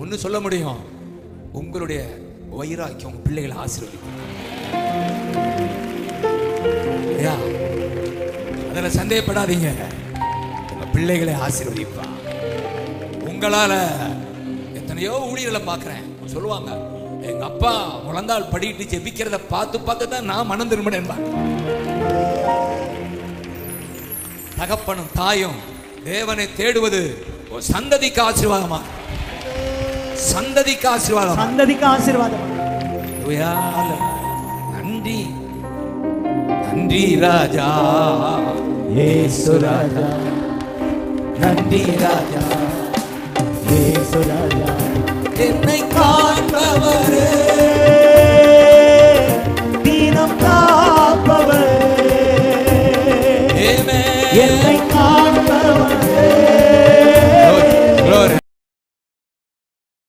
ஒன்று சொல்ல முடியும்? உங்களுடைய வைராக்கியம் உங்கள் பிள்ளைகளை ஆசீர்வதிக்கும். அதில் சந்தேகப்படாதீங்க. உங்கள் பிள்ளைகளை ஆசீர்வதிப்பா. உங்களால் எத்தனையோ ஊழியர்களை பார்க்குறேன். சொல்லுவாங்க எங்கள் அப்பா முழந்தால் படிட்டு ஜெபிக்கிறத பார்த்து பார்த்து தான் நான் மனம் திரும்பினேன் தகப்பனும் தாயும் தேவனை தேடுவது ஒரு சந்ததிக்கு ஆசீர்வாதமா? சந்ததிக்கு ஆசீர்வாதம். சந்ததிக்கு ஆசீர்வாதம். நன்றி. நன்றி ராஜா. ஏசு ராஜா. நன்றி ராஜா. ஏசு ராஜா. என்னை காண்பவரே தீனம் காப்பவரே. என்னை காண்பவரே